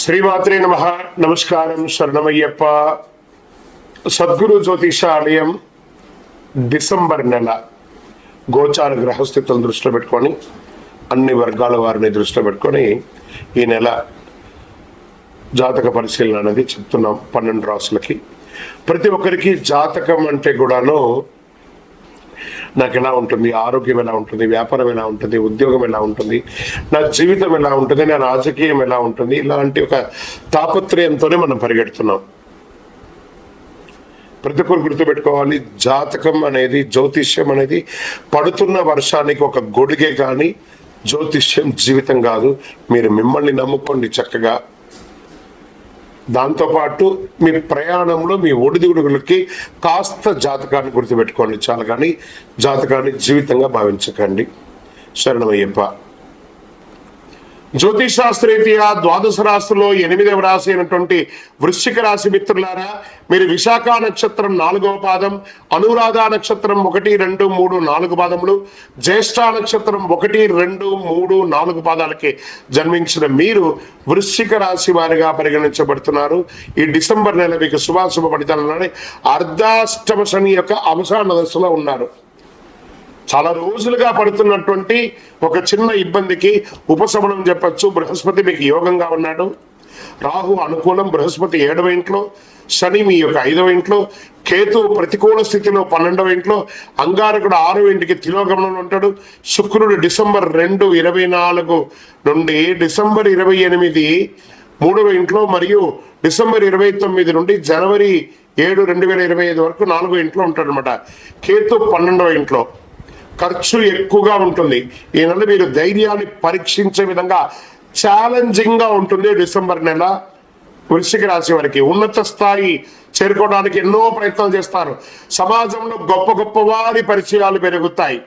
శ్రీమాత్రే నమ. నమస్కారం స్వర్ణమయ్యప్ప సద్గురు జ్యోతిషాలయం డిసెంబర్ నెల. గోచార గ్రహస్థితులను దృష్టిలో పెట్టుకొని అన్ని వర్గాల వారిని దృష్టిలో పెట్టుకొని ఈ నెల జాతక పరిశీలన అనేది చెప్తున్నాం పన్నెండు రాసులకి. ప్రతి ఒక్కరికి జాతకం అంటే కూడాను నాకు ఎలా ఉంటుంది? ఆరోగ్యం ఎలా ఉంటుంది? వ్యాపారం ఎలా ఉంటుంది? ఉద్యోగం ఎలా ఉంటుంది? నా జీవితం ఎలా ఉంటుంది? నా రాజకీయం ఎలా ఉంటుంది? ఇలాంటి ఒక తాపత్రయంతోనే మనం పరిగెడుతున్నాం. ప్రతి ఒక్కరు గుర్తుపెట్టుకోవాలి. జాతకం అనేది జ్యోతిష్యం అనేది పడుతున్న వర్షానికి ఒక గొడుగే కానీ జ్యోతిష్యం జీవితం కాదు. మీరు మిమ్మల్ని నమ్ముకోండి చక్కగా. దాంతోపాటు మీ ప్రయాణంలో మీ ఒడిదుడుగులకి కాస్త జాతకాన్ని గుర్తుపెట్టుకోండి చాలు కానీ జాతకాన్ని జీవితంగా భావించకండి. శరణమయ్యప్ప. జ్యోతిష్ ద్వాదశ రాశిలో ఎనిమిదవ రాశి అయినటువంటి వృశ్చిక రాశి మిత్రులారా మీరు విశాఖ నక్షత్రం నాలుగవ పాదం అనురాధ నక్షత్రం ఒకటి రెండు మూడు నాలుగు పాదములు జ్యేష్ఠ నక్షత్రం ఒకటి రెండు మూడు నాలుగు పాదాలకి జన్మించిన మీరు వృశ్చిక రాశి వారిగా పరిగణించబడుతున్నారు. ఈ డిసెంబర్ నెల మీకు శుభాశుభ ఫలితాలని అర్ధాష్టమ శని యొక్క అవసాన దశలో ఉన్నారు. చాలా రోజులుగా పడుతున్నటువంటి ఒక చిన్న ఇబ్బందికి ఉపశమనం చెప్పొచ్చు. బృహస్పతి మీకు యోగంగా ఉన్నాడు. రాహు అనుకూలం బృహస్పతి ఏడవ ఇంట్లో శని మీ యొక్క ఐదవ ఇంట్లో కేతు ప్రతికూల స్థితిలో పన్నెండవ ఇంట్లో అంగారకుడు ఆరవ ఇంటికి తిరోగమనంలో ఉంటాడు. శుక్రుడు డిసెంబర్ రెండు ఇరవై నాలుగు నుండి డిసెంబర్ ఇరవై ఎనిమిది మూడవ ఇంట్లో మరియు డిసెంబర్ ఇరవై తొమ్మిది నుండి జనవరి ఏడు రెండు వేల ఇరవై ఐదు వరకు నాలుగో ఇంట్లో ఉంటాడు అనమాట కేతు పన్నెండవ ఇంట్లో. ఖర్చు ఎక్కువగా ఉంటుంది. ఈ నెల మీరు ధైర్యాన్ని పరీక్షించే విధంగా ఛాలెంజింగ్గా ఉంటుంది డిసెంబర్ నెల వృశ్చిక రాశి వారికి. ఉన్నత స్థాయి చేరుకోవడానికి ఎన్నో ప్రయత్నాలు చేస్తారు. సమాజంలో గొప్ప గొప్ప వారి పరిచయాలు పెరుగుతాయి.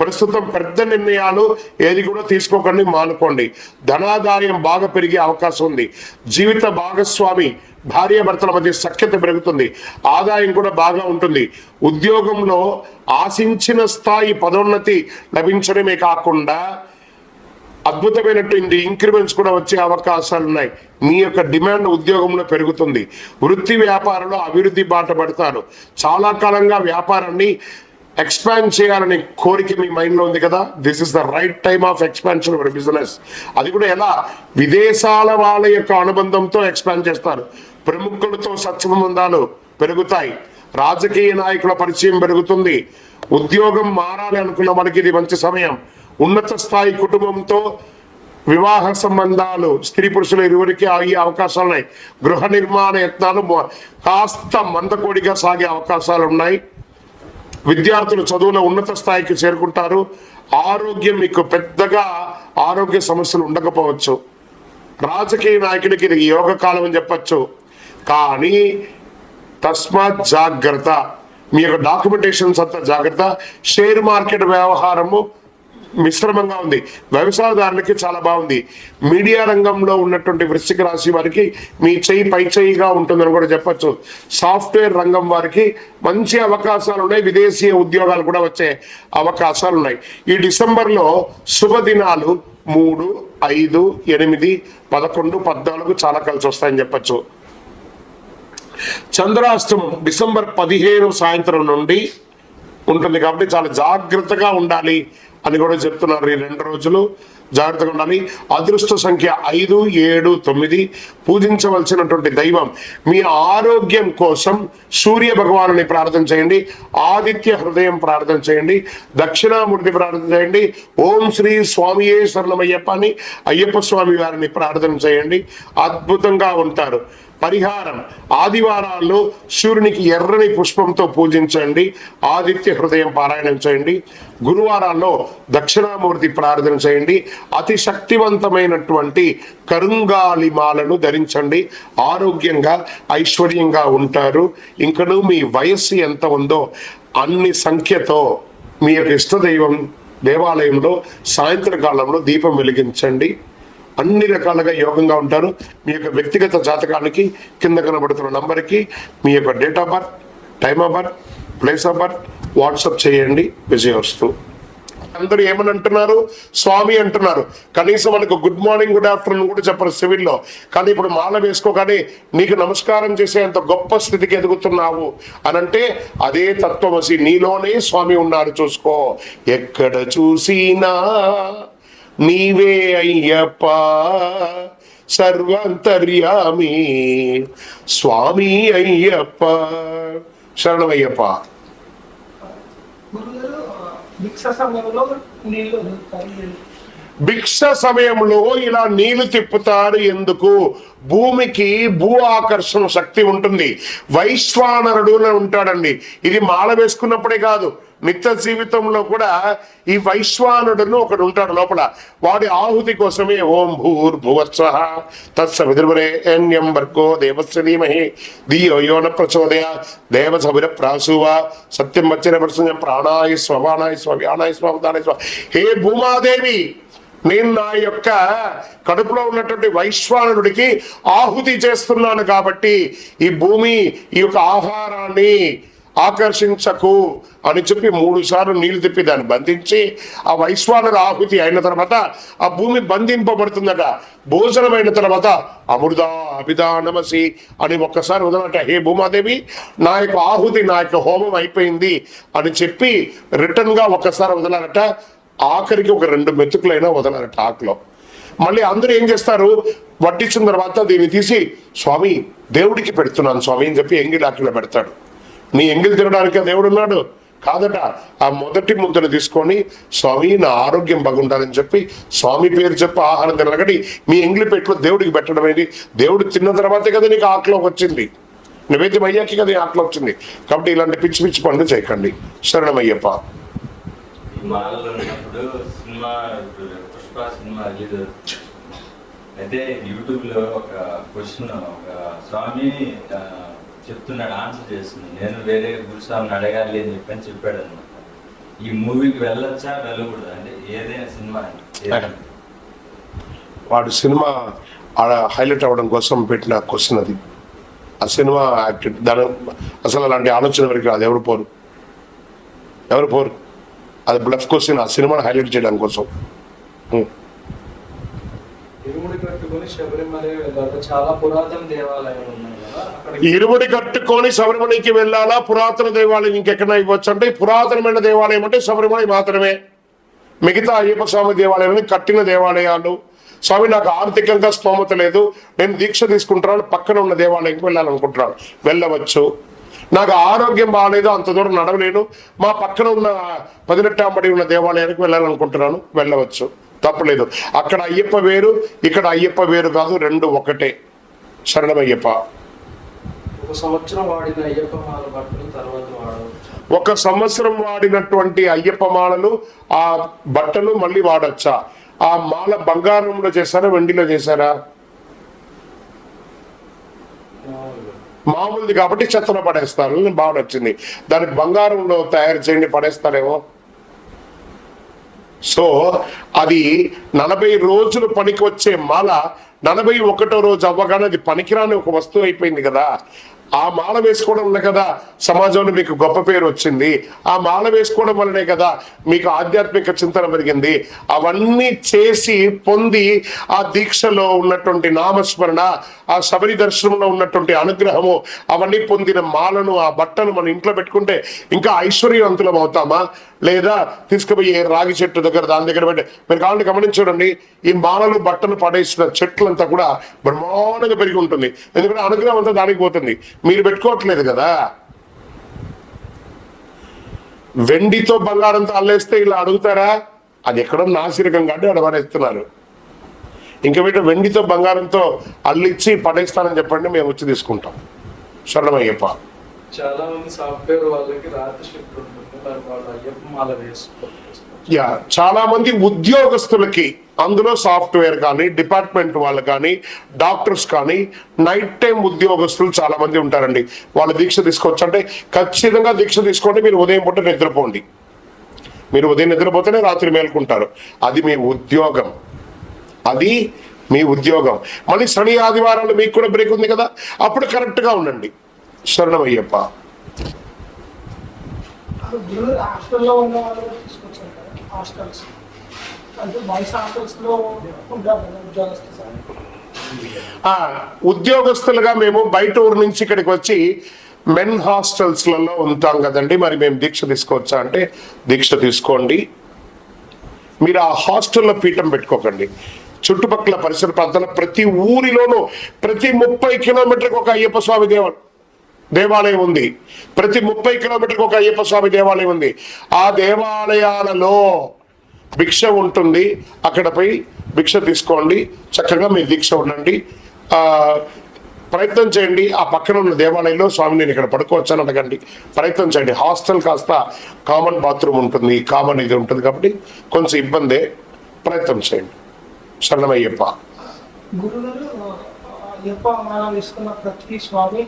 ప్రస్తుతం పెద్ద నిర్ణయాలు ఏది కూడా తీసుకోకండి మానుకోండి. ధనాదాయం బాగా పెరిగే అవకాశం ఉంది. జీవిత భాగస్వామి భార్యాభర్తల మధ్య సఖ్యత పెరుగుతుంది. ఆదాయం కూడా బాగా ఉంటుంది. ఉద్యోగంలో ఆశించిన స్థాయి పదోన్నతి లభించడమే కాకుండా అద్భుతమైనటువంటి ఇంక్రిమెంట్స్ కూడా వచ్చే అవకాశాలు ఉన్నాయి మీ యొక్క డిమాండ్ ఉద్యోగంలో పెరుగుతుంది. వృత్తి వ్యాపారంలో అభివృద్ధి బాట పడతారు. చాలా కాలంగా వ్యాపారాన్ని ఎక్స్పాండ్ చేయాలనే కోరిక మీ మైండ్లో ఉంది కదా? This is the right time of expansion for business అది కూడా ఎలా? విదేశాల వాళ్ళ యొక్క అనుబంధంతో ఎక్స్పాండ్ చేస్తారు. ప్రముఖులతో సత్సంబంధాలు పెరుగుతాయి. రాజకీయ నాయకుల పరిచయం పెరుగుతుంది. ఉద్యోగం మారాలి అనుకున్న మనకి ఇది మంచి సమయం. ఉన్నత స్థాయి కుటుంబంతో వివాహ సంబంధాలు స్త్రీ పురుషులు ఇరువురికి అయ్యే అవకాశాలు ఉన్నాయి గృహ నిర్మాణ యత్నాలు కాస్త మందకోడిగా సాగే అవకాశాలు ఉన్నాయి విద్యార్థులు చదువులో ఉన్నత స్థాయికి చేరుకుంటారు. ఆరోగ్యం మీకు పెద్దగా ఆరోగ్య సమస్యలు ఉండకపోవచ్చు. రాజకీయ నాయకుడికి ఇది యోగ కాలం అని చెప్పచ్చు. కానీ తస్మాత్ జాగ్రత్త. మీ యొక్క డాక్యుమెంటేషన్స్ అంతా జాగ్రత్త. షేర్ మార్కెట్ వ్యవహారము మిశ్రమంగా ఉంది. వ్యవసాయదారులకి చాలా బాగుంది. మీడియా రంగంలో ఉన్నటువంటి వృశ్చిక రాశి వారికి మీ చెయ్యి పై చెయ్యిగా ఉంటుందని కూడా చెప్పచ్చు. సాఫ్ట్వేర్ రంగం వారికి మంచి అవకాశాలు ఉన్నాయి. విదేశీయ ఉద్యోగాలు కూడా వచ్చే అవకాశాలు ఉన్నాయి. ఈ డిసెంబర్లో శుభదినాలు మూడు ఐదు ఎనిమిది పదకొండు పద్నాలుగు చాలా కలిసి వస్తాయని చెప్పచ్చు. చంద్రాష్టమం డిసెంబర్ పదిహేను సాయంత్రం నుండి ఉంటుంది కాబట్టి చాలా జాగ్రత్తగా ఉండాలి. అని కూడా చెప్తున్నారు ఈ రెండు రోజులు. జాగ్రత్తగా ఉండాలి. అదృష్ట సంఖ్య ఐదు ఏడు తొమ్మిది. పూజించవలసినటువంటి దైవం మీ ఆరోగ్యం కోసం సూర్య భగవానుని ప్రార్థన చేయండి. ఆదిత్య హృదయం ప్రార్థన చేయండి. దక్షిణామూర్తి ప్రార్థన చేయండి. ఓం శ్రీ స్వామియే సరళమయ్యప్ప అని అయ్యప్ప స్వామి వారిని ప్రార్థన చేయండి. అద్భుతంగా ఉంటారు. పరిహారం. ఆదివారాల్లో సూర్యునికి ఎర్రని పుష్పంతో పూజించండి. ఆదిత్య హృదయం పారాయణం చేయండి. గురువారాల్లో దక్షిణామూర్తి ప్రార్థన చేయండి. అతి శక్తివంతమైనటువంటి కరుంగాలిమాలను ధరించండి. ఆరోగ్యంగా ఐశ్వర్యంగా ఉంటారు. ఇంకను మీ వయస్సు ఎంత ఉందో అన్ని సంఖ్యతో మీ యొక్క ఇష్టదైవం దేవాలయంలో సాయంత్రకాలంలో దీపం వెలిగించండి. అన్ని రకాలుగా యోగంగా ఉంటారు. మీ యొక్క వ్యక్తిగత జాతకానికి కింద కనబడుతున్న నంబర్కి మీ యొక్క date of birth time of birth place of birth WhatsApp చేయండి. విజయవస్తు. అందరూ ఏమని అంటున్నారు? స్వామి అంటున్నారు. కనీసం మనకు గుడ్ మార్నింగ్ గుడ్ ఆఫ్టర్నూన్ కూడా చెప్పరు సివిల్లో. కానీ ఇప్పుడు మాల వేసుకోగానే నీకు నమస్కారం చేసేంత గొప్ప స్థితికి ఎదుగుతున్నావు అనంటే అదే తత్వమసి నీలోనే స్వామి ఉన్నారు చూసుకో. ఎక్కడ చూసినా నీవే అయ్యప్ప సర్వాంతర్యామి స్వామి అయ్యప్ప శరణమయ్యప్ప. గురుగారు ఆ, భిక్ష సమయంలో నీళ్ళు వదులుతారు భిక్ష సమయంలో ఇలా నీళ్ళు తిప్పుతారు ఎందుకు? భూమికి భూ ఆకర్షణ శక్తి ఉంటుంది. వైశ్వానరుడు అని ఉంటాడండి. ఇది మాల వేసుకున్నప్పుడే కాదు. నిత్య జీవితంలో కూడా ఈ వైశ్వానుడును ఒకడు ఉంటాడు లోపల. వాడి ఆహుతి కోసమే ఓం భూర్ భువత్స తత్సవిధురే ఎన్యం వర్గో దేవస్య ధీమహి. ధియో యోన ప్రచోదయ. దేవ సవిర ప్రాసువ సత్యం వచ్చిన ప్రసంగం ప్రాణాయ స్వమానాయ స్వ్యానాయ స్వదానాయ స్వ హే భూమాదేవి! నేను నా యొక్క కడుపులో ఉన్నటువంటి వైశ్వానుడికి ఆహుతి చేస్తున్నాను కాబట్టి ఈ భూమి ఈ యొక్క ఆహారాన్ని ఆకర్షించకు అని చెప్పి మూడు సార్లు నీళ్ళు తిప్పి దాన్ని బంధించి ఆ వైశ్వానర ఆహుతి అయిన తర్వాత ఆ భూమి బంధింపబడుతుందట. భోజనం అయిన తర్వాత అమృదా అభిదానమసి అని ఒక్కసారి వదలట హే భూమాదేవి నా యొక్క ఆహుతి నా యొక్క హోమం అయిపోయింది అని చెప్పి రిటర్న్గా ఒక్కసారి వదలాలట. ఆఖరికి ఒక రెండు మెతుకులైనా వదలాలట టాక్లో. మళ్ళీ అందరూ ఏం చేస్తారు? వడ్డించిన తర్వాత దీన్ని తీసి స్వామి దేవుడికి పెడుతున్నాను స్వామి అని చెప్పి ఎంగిల్ ఆకిలో పెడతాడు. నీ ఎంగిల్ తినడానికి దేవుడు ఉన్నాడు. కాదట ఆ మొదటి ముద్దను తీసుకొని స్వామి నా ఆరోగ్యం బాగుండాలని చెప్పి స్వామి పేరు చెప్పి ఆహారం తినగటి మీ ఎంగిలి పెట్టులో దేవుడికి పెట్టడం ఏంటి? దేవుడు తిన్న తర్వాతే కదా నీకు ఆకలోకి వచ్చింది. నివేద్యం అయ్యాకే కదా ఆకలి వచ్చింది. కాబట్టి ఇలాంటి పిచ్చి పిచ్చి పనులు చేయకండి. శరణమయ్యప్ప. మాలలో ఉన్నప్పుడు సినిమా పుష్ప సినిమా రిలీజ్ అయితే యూట్యూబ్లో ఒక క్వశ్చన్ ఒక స్వామి చెప్తున్నాడు ఆన్సర్ చేస్తుంది. నేను వేరే గురుస్వామిని అడగాలి అని చెప్పని చెప్పాడు అనమాట ఈ మూవీకి వెళ్ళొచ్చా వెళ్ళకూడదు? అంటే ఏదైనా సినిమా వాడు సినిమా ఆడ హైలైట్ అవ్వడం కోసం పెట్టిన క్వశ్చన్ అది. ఆ సినిమా యాక్టెడ్ దాని అసలు అలాంటి ఆలోచన వరకు రాదు? ఎవరు పోరు? ఎవరు పోరు? అది బ్లఫ్ క్వశ్చన్ ఆ సినిమాని హైలైట్ చేయడం కోసం. ఇరుముడి కట్టుకొని శబరిమలకి వెళ్ళాలా? పురాతన దేవాలయం ఇంకెక్కడ ఇవ్వచ్చు? అంటే పురాతనమైన దేవాలయం అంటే శబరిమల మాత్రమే. మిగతా అయ్యప్ప స్వామి దేవాలయాన్ని కట్టిన దేవాలయాలు. స్వామి నాకు ఆర్థికంగా స్తోమత లేదు. నేను దీక్ష తీసుకుంటున్నాను పక్కన ఉన్న దేవాలయంకి వెళ్ళాలనుకుంటున్నాను. వెళ్ళవచ్చు. నాకు ఆరోగ్యం బాగాలేదు అంత దూరం నడవలేను. మా పక్కన ఉన్న పదినెట్టాంబడి ఉన్న దేవాలయానికి వెళ్ళాలనుకుంటున్నాను. వెళ్ళవచ్చు. తప్పలేదు. అక్కడ అయ్యప్ప వేరు ఇక్కడ అయ్యప్ప వేరు కాదు రెండు ఒకటే. శరణమయ్యప్ప ఒక సంవత్సరం వాడిన అయ్యప్ప మాల బట్టలు తర్వాత వాడవచ్చు? ఒక సంవత్సరం వాడినటువంటి అయ్యప్ప మాలలు ఆ బట్టలు మళ్ళీ వాడచ్చా? ఆ మాల బంగారంలో చేశారా వెండిలో చేశారా? మామూలుది కాబట్టి చెత్తలో పడేస్తారు. బాగా వచ్చింది దానికి బంగారంలో తయారు చేయండి పడేస్తారేమో. సో అది నలభై రోజులు పనికి వచ్చే మాల నలభై ఒకటో రోజు అవ్వగానే అది పనికిరాని ఒక వస్తువు అయిపోయింది కదా. ఆ మాల వేసుకోవడం వల్ల కదా సమాజంలో మీకు గొప్ప పేరు వచ్చింది. ఆ మాల వేసుకోవడం వల్లనే కదా మీకు ఆధ్యాత్మిక చింతన పెరిగింది. అవన్నీ చేసి పొంది ఆ దీక్షలో ఉన్నటువంటి నామస్మరణ ఆ శబరి దర్శనంలో ఉన్నటువంటి అనుగ్రహము అవన్నీ పొందిన మాలను ఆ బట్టను మనం ఇంట్లో పెట్టుకుంటే ఇంకా ఐశ్వర్యవంతులం అవుతామా? లేదా తీసుకుపోయి రాగి చెట్టు దగ్గర దాని దగ్గర పెట్టి మీరు కావాలంటే గమనించండి. ఈ మాలలు బట్టలు పడేసిన చెట్లంతా కూడా బ్రహ్మాండంగా పెరిగి ఉంటుంది. ఎందుకంటే అనుగ్రహం అంతా దానికి పోతుంది. మీరు పెట్టుకోవట్లేదు కదా. వెండితో బంగారంతో అల్లేస్తే ఇలా అడుగుతారా? అది ఎక్కడో నాసిరకం కాబట్టి అడవనేస్తున్నారు ఇంకా వీటి వెండితో బంగారంతో అల్లిచ్చి పడేస్తానని చెప్పండి మేము వచ్చి తీసుకుంటాం. శరణమయ్యప్ప. చాలా మంది సాఫ్ట్వేర్ వాళ్ళకి రాత్రి షిఫ్ట్ ఉంటుంది వాళ్ళు అయ్యప్ప మాల వేసుకోవాలి యా చాలా మంది ఉద్యోగస్తులకి అందులో సాఫ్ట్వేర్ కానీ డిపార్ట్మెంట్ వాళ్ళు కానీ డాక్టర్స్ కానీ నైట్ టైం ఉద్యోగస్తులు చాలా మంది ఉంటారండి. వాళ్ళు దీక్ష తీసుకోవచ్చు. అంటే ఖచ్చితంగా దీక్ష తీసుకోండి మీరు ఉదయం పూట నిద్రపోండి. మీరు ఉదయం నిద్రపోతేనే రాత్రి మేల్కుంటారు. అది మీ ఉద్యోగం. అది మీ ఉద్యోగం. మళ్ళీ శని ఆదివారాలు మీకు కూడా బ్రేక్ ఉంది కదా? అప్పుడు కరెక్ట్గా ఉండండి. శరణమయ్యప్ప. గురువు హాస్టల్లో ఉన్న వాళ్ళు హాస్టల్స్. అంటే బాయ్స్ హాస్టల్స్లో ఉంటారు కదా ఉద్యోగస్తులు. ఉద్యోగస్తులుగా మేము బయట ఊరు నుంచి ఇక్కడికి వచ్చి మెన్ హాస్టల్స్లలో ఉంటాం కదండి. మరి మేము దీక్ష తీసుకోవచ్చా అంటే దీక్ష తీసుకోండి. మీరు ఆ హాస్టల్లో పీఠం పెట్టుకోకండి. చుట్టుపక్కల పరిసర ప్రాంతాల ప్రతి ఊరిలోనూ ప్రతి ముప్పై కిలోమీటర్కి ఒక అయ్యప్ప స్వామి దేవుడు. దేవాలయం ఉంది. ప్రతి ముప్పై కిలోమీటర్కి ఒక అయ్యప్ప స్వామి దేవాలయం ఉంది. ఆ దేవాలయాలలో భిక్ష ఉంటుంది. అక్కడ పోయి భిక్ష తీసుకోండి. చక్కగా మీ దీక్ష ఉండండి. ఆ ప్రయత్నం చేయండి. ఆ పక్కన ఉన్న దేవాలయంలో స్వామి నేను ఇక్కడ పడుకోవచ్చని అడగండి. ప్రయత్నం చేయండి. హాస్టల్ కాస్త కామన్ బాత్రూమ్ ఉంటుంది. కామన్ ఇది ఉంటుంది కాబట్టి కొంచెం ఇబ్బందే. ప్రయత్నం చేయండి. శరణమయ్యప్ప. వేసుకున్న ప్రతి స్వామి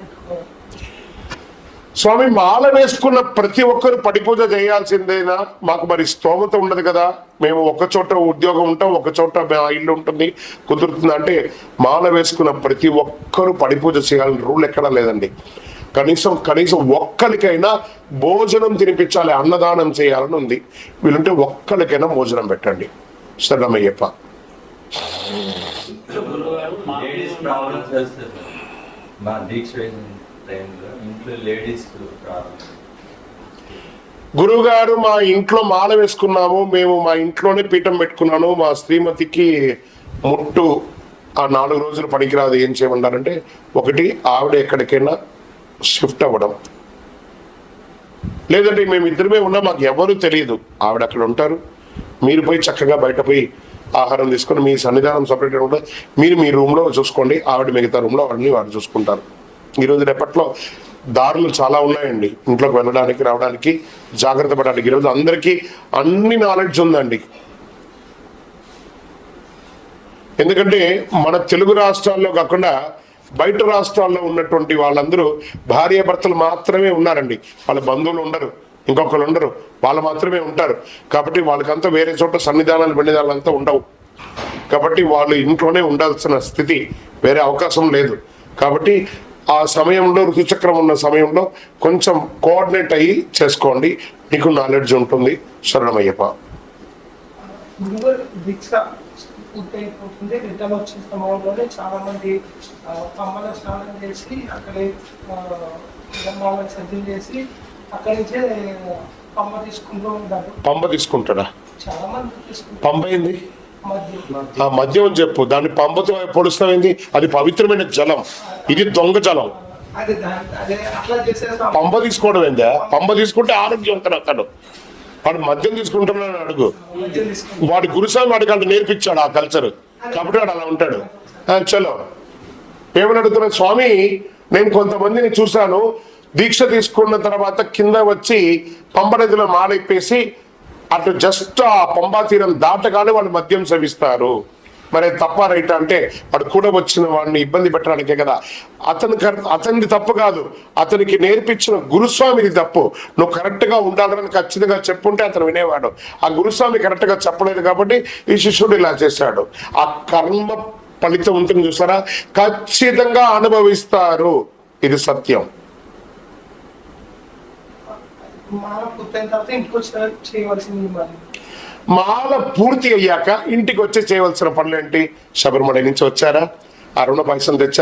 పెట్టుకోవాలి. స్వామి మాల వేసుకున్న ప్రతి ఒక్కరు పడి పూజ చేయాల్సిందేనా? మాకు మరి స్తోమత ఉండదు కదా. మేము ఒక చోట ఉద్యోగం ఉంటాం ఒక చోట మా ఇల్లు ఉంటుంది కుదురుతుంది అంటే మాల వేసుకున్న ప్రతి ఒక్కరు పడి పూజ చేయాలని రూల్ ఎక్కడా లేదండి. కనీసం కనీసం ఒక్కరికైనా భోజనం తినిపించాలి అన్నదానం చేయాలని ఉంది. వీళ్ళుంటే ఒక్కరికైనా భోజనం పెట్టండి. శరణమయ్యప్ప. లేడీస్ ప్రాబ్లమ్స్ వస్తుంది మా దీక్ష టైంలో ఇంట్లో లేడీస్ ప్రాబ్లమ్ గురువుగారు మా ఇంట్లో మాల వేసుకున్నాము. మేము మా ఇంట్లోనే పీఠం పెట్టుకున్నాను. మా శ్రీమతికి ముట్టు ఆ నాలుగు రోజులు పనికిరాదు. ఏం చేయమన్నారంటే ఒకటి ఆవిడ ఎక్కడికైనా షిఫ్ట్ అవ్వడం. లేదంటే మేము ఇద్దరమే ఉన్నా. మాకు ఎవరు తెలియదు. ఆవిడ అక్కడ ఉంటారు. మీరు పోయి చక్కగా బయట పోయి ఆహారం తీసుకొని మీ సన్నిధానం సపరేట్గా ఉంటుంది మీరు మీ రూమ్లో చూసుకోండి. ఆవిడ మిగతా రూమ్లో వాడిని వాడు చూసుకుంటారు. ఈరోజు రేపట్లో దారులు చాలా ఉన్నాయండి. ఇంట్లోకి వెళ్ళడానికి రావడానికి జాగ్రత్త పడడానికి. ఈరోజు అందరికీ అన్ని నాలెడ్జ్ ఉందండి. ఎందుకంటే మన తెలుగు రాష్ట్రాల్లో కాకుండా బయట రాష్ట్రాల్లో ఉన్నటువంటి వాళ్ళందరూ భార్యాభర్తలు మాత్రమే ఉన్నారండి. వాళ్ళ బంధువులు ఉండరు. ఇంకొకరు ఉండరు. వాళ్ళు మాత్రమే ఉంటారు. కాబట్టి వాళ్ళకంతా వేరే చోట సన్నిధానాలు బెన్నిధానాలు ఉండవు. కాబట్టి వాళ్ళు ఇంట్లోనే ఉండాల్సిన స్థితి వేరే అవకాశం లేదు. కాబట్టి ఆ సమయంలో ఋతుచక్రం ఉన్న సమయంలో కొంచెం కోఆర్డినేట్ అయ్యి చేసుకోండి. మీకు నాలెడ్జ్ ఉంటుంది. శరణమయ్యప్ప. పూర్తయిపోతుంది. రిటర్న్ వచ్చిన సమయంలోనే చాలా మంది స్నానం చేసి అక్కడే చేసి అక్కడి నుంచే కమ్మ తీసుకుంటూ ఉంటారు పంప తీసుకుంటాడా? చాలా మంది తీసుకుంటారు. పంప ఏంది? ఆ మద్యం అని చెప్పు. దాన్ని పంపతో పొడుస్తామేంది అది పవిత్రమైన జలం. ఇది దొంగ జలం. పంప తీసుకోవడం ఏందా? పంప తీసుకుంటే ఆరోగ్యవంతుడు అతడు వాడు మద్యం తీసుకుంటున్నాడు అడుగు. వాడి గురుస్వామి వాడికి అంత నేర్పించాడు ఆ కల్చర్ కాబట్టి వాడు అలా ఉంటాడు. చలో. ఏమని అడుగుతున్నా స్వామి నేను కొంతమందిని చూశాను. దీక్ష తీసుకున్న తర్వాత కింద వచ్చి పంబనదిలో మాలెప్పేసి అటు జస్ట్ ఆ పంబా తీరం దాటగానే వాళ్ళు మద్యం సవిస్తారు. మరి తప్ప రైట్ అంటే వాడు కూడా వచ్చిన వాడిని ఇబ్బంది పెట్టడానికే కదా. అతను అతనిది తప్పు కాదు. అతనికి నేర్పించిన గురుస్వామిది తప్పు. నువ్వు కరెక్ట్గా ఉండాలని ఖచ్చితంగా చెప్పుంటే అతను వినేవాడు. ఆ గురుస్వామి కరెక్ట్గా చెప్పలేదు కాబట్టి ఈ శిష్యుడు ఇలా చేశాడు. ఆ కర్మ ఫలితం ఉంటుంది చూసారా? ఖచ్చితంగా అనుభవిస్తారు. ఇది సత్యం. మాల పూర్తయిన తర్వాత ఇంటికి వచ్చిన చేయవలసింది మరి. మాల పూర్తి అయ్యాక ఇంటికి వచ్చి చేయవలసిన పనులు ఏంటి శబరిమల నుంచి వచ్చారా? అరుణ పైసలు తెచ్చారు?